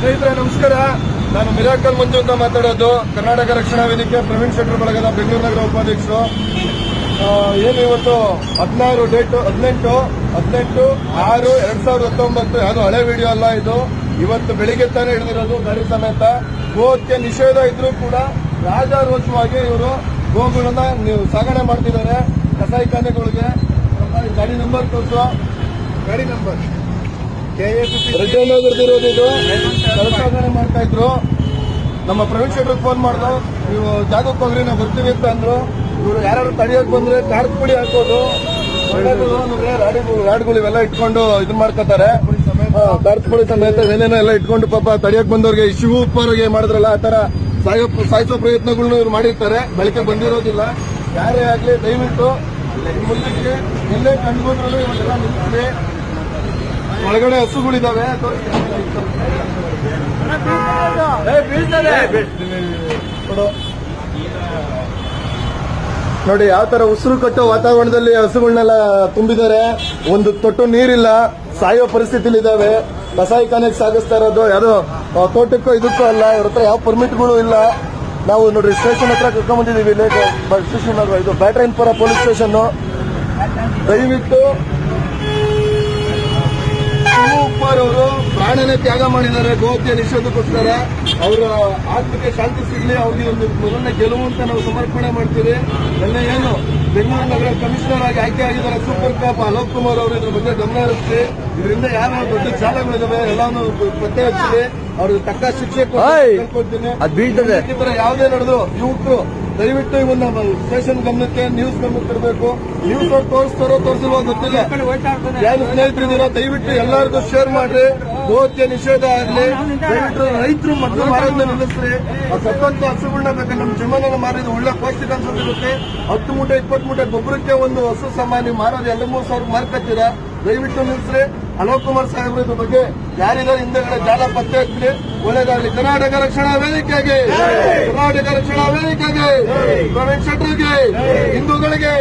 ಸ್ನೇಹಿತರೆ, ನಮಸ್ಕಾರ. ನಾನು ಮಿರಾಕಲ್ ಮಂಜು ಅಂತ ಮಾತಾಡೋದು. ಕರ್ನಾಟಕ ರಕ್ಷಣಾ ವೇದಿಕೆ ಪ್ರವೀಣ್ ಶೆಟ್ಟರ್ ಬಳಗದ ಬೆಂಗಳೂರು ನಗರ ಉಪಾಧ್ಯಕ್ಷರು. ಏನು ಇವತ್ತು ಹದಿನಾರು ಡೇಟ್, ಹದಿನೆಂಟು ಹದಿನೆಂಟು, ಆರು, ಎರಡ್ ಸಾವಿರದ ಹತ್ತೊಂಬತ್ತು. ಯಾವುದು ಹಳೆ ವಿಡಿಯೋ ಅಲ್ಲ ಇದು. ಇವತ್ತು ಬೆಳಿಗ್ಗೆ ತಾನೇ ಹಿಡಿದಿರೋದು ಗಾಡಿ ಸಮೇತ. ಗೋಕ್ಕೆ ನಿಷೇಧ ಇದ್ರೂ ಕೂಡ ರಾಜಾರೋಷವಾಗಿ ಇವರು ಗೋಗಳನ್ನ ನೀವು ಸಾಗಣೆ ಮಾಡ್ತಿದ್ದಾರೆ. ಕಸಾಯಿಖಾನೆಗಳಿಗೆ ಗಾಡಿ ನಂಬರ್ ತೋರಿಸು. ಗಾಡಿ ನಂಬರ್ ರೆಡ್ಡಿನಗರದಿರೋದು ಇದು. ಮಾಡ್ತಾ ಇದ್ರು. ನಮ್ಮ ಪ್ರವೀಣ್ ಶೆಟ್ರಿಗೆ ಫೋನ್ ಮಾಡ್ದು ನೀವು ಜಾಗಕ್ಕೆ ಹೋಗ್ರಿ ನಾವು ಬರ್ತೀವಿ ಅಂತ ಅಂದ್ರು. ಇವರು ಯಾರು ತಡಿಯಕ್ ಬಂದ್ರೆ ಕಾರ್ಕ್ ಪುಡಿ ಹಾಕೋದು ರಾಡಿಗಳು ರಾಡ್ಗಳು ಇವೆಲ್ಲ ಇಟ್ಕೊಂಡು ಇದನ್ ಮಾಡ್ಕೋತಾರೆ. ಕಾರ್ಕ್ ಪುಡಿ ಸಮೇತ ಏನೇನೋ ಎಲ್ಲ ಇಟ್ಕೊಂಡು ಪಾಪ ತಡಿಯಕ್ ಬಂದವ್ರಿಗೆ ಶಿವ ಉಪ್ಪರಿಗೆ ಮಾಡಿದ್ರಲ್ಲ ಆ ತರ ಸಾಯೋ ಸಾಯಿಸೋ ಪ್ರಯತ್ನಗಳನ್ನ ಇವ್ರು ಮಾಡಿರ್ತಾರೆ. ಬಳಕೆ ಬಂದಿರೋದಿಲ್ಲ. ಯಾರೇ ಆಗ್ಲಿ ದಯವಿಟ್ಟು ಮುಂದಕ್ಕೆ ಎಲ್ಲೇ ಬಂದ್ರೂ ಇವನ್ನೆಲ್ಲ ನಿಲ್ಲಿಸಿ ಒಳಗಡೆ ಹಸುಗಳಿದಾವೆ. ನೋಡಿ ಯಾವ ತರ ಉಸಿರು ಕಟ್ಟೋ ವಾತಾವರಣದಲ್ಲಿ ಹಸುಗಳನ್ನೆಲ್ಲ ತುಂಬಿದ್ದಾರೆ. ಒಂದು ತೊಟ್ಟು ನೀರಿಲ್ಲ ಸಾಯೋ ಪರಿಸ್ಥಿತಿಲಿದ್ದಾವೆ. ಕಸಾಯಿಖಾನೆಗೆ ಸಾಗಿಸ್ತಾ ಇರೋದು ಯಾರು? ತೋಟಕ್ಕೂ ಇದಕ್ಕೂ ಅಲ್ಲ ಇವ್ರ ಹತ್ರ ಯಾವ ಪರ್ಮಿಟ್ಗಳು ಇಲ್ಲ. ನಾವು ನೋಡ್ರಿ ಸ್ಟೇಷನ್ ಹತ್ರ ಕರ್ಕೊಂಡ್ ಇಲ್ಲಿ ಸ್ಟೇಷನ್ ಇದು ಇದು ಬ್ಯಾಟ್ರೈನ್ಪುರ ಪೊಲೀಸ್ ಸ್ಟೇಷನ್ ದಯವಿಟ್ಟು ಪ್ರಾಣನೇ ತ್ಯಾಗ ಮಾಡಿದ್ದಾರೆ ಗೋಹತ್ಯೆ ನಿಷೇಧಕ್ಕೋಸ್ಕರ. ಅವರ ಆತ್ಮಕ್ಕೆ ಶಾಂತಿ ಸಿಗಲಿ ಅವ್ರಿಗೆ ಒಂದು ಮೊದಲನೇ ಗೆಲುವು ಅಂತ ನಾವು ಸಮರ್ಪಣೆ ಮಾಡ್ತೀವಿ. ಎಲ್ಲ ಏನು ಬೆಂಗಳೂರು ನಗರ ಕಮಿಷನರ್ ಆಗಿ ಆಯ್ಕೆ ಆಗಿದ್ದಾರೆ. ಸೂಪರ್ ಕಾಪ್ ಅಲೋಕ್ ಕುಮಾರ್ ಅವರು ಇದ್ರ ಬಗ್ಗೆ ಗಮನ ಹರಿಸಿ ಇದರಿಂದ ಯಾರು ದೊಡ್ಡ ಜಾಲಗಳಿದಾವೆ ಎಲ್ಲಾನು ಪತ್ತೆ ಹಚ್ಚಿದೆ ಅವ್ರಿಗೆ ತಕ್ಕ ಶಿಕ್ಷೆ! ಕೊಡ್ತೀನಿ ಯಾವುದೇ ನಡೆದು ಯುವಕರು ದಯವಿಟ್ಟು ಇವನ್ನ ಸ್ಟೇಷನ್ ಗಮನಕ್ಕೆ ನ್ಯೂಸ್ ಗಮನಕ್ಕೆ ತರಬೇಕು. ನ್ಯೂಸ್ ಅವ್ರು ತೋರಿಸ್ತಾರೋ ತೋರಿಸಿಲ್ವೋ ಗೊತ್ತಿಲ್ಲ. ಏನು ಸ್ನೇಹಿತರಿದ್ದೀರೋ ದಯವಿಟ್ಟು ಎಲ್ಲರಿಗೂ ಶೇರ್ ಮಾಡ್ರಿ. ಗೋಹತ್ಯೆ ನಿಷೇಧ ಆಗಲಿ ದಯವಿಟ್ಟು ರೈತರು ಮತ್ತು ಮಾರೋದನ್ನ ನಿಲ್ಲಿಸ್ರಿ ಸತ್ತಂತ ಹಸುಗಳನ್ನ ಬೇಕಾದ್ರೆ ನಮ್ಮ ಜಮೀನನ್ನು ಮಾರಿದ ಒಳ್ಳೆ ಪೌಷ್ಟಿಕಾಂಶ ಇರುತ್ತೆ ಹತ್ತು ಮೂಟೆ ಇಪ್ಪತ್ತು ಮೂಟೆ ಗೊಬ್ಬರಕ್ಕೆ ಒಂದು ಹಸು ಸಾಮಾನ್ಯ ಮಾರೋದು ಎರಡು ಮೂರು ಸಾವಿರ ಮಾರ್ಕತ್ತೀರಾ ದಯವಿಟ್ಟು ನಿಲ್ಲಿಸ್ರಿ ಅಲೋಕ್ ಕುಮಾರ್ ಸಾಹೇಬ್ರ ಇದ್ರ ಬಗ್ಗೆ ಯಾರಿದ್ದಾರೆ? ಹಿಂದೆಗಡೆ ಜಾಲ ಪತ್ತೆ ಹಚ್ಚಿರಿ ಒಳ್ಳೇದಾಗಲಿ. ಕರ್ನಾಟಕ ರಕ್ಷಣಾ ವೇದಿಕೆಗೆ. ಕರ್ನಾಟಕ ರಕ್ಷಣಾ ವೇದಿಕೆಗೆ. ಪ್ರವೀಣ್ ಶೆಟ್ಟರ್ಗೆ. ಹಿಂದೂಗಳಿಗೆ.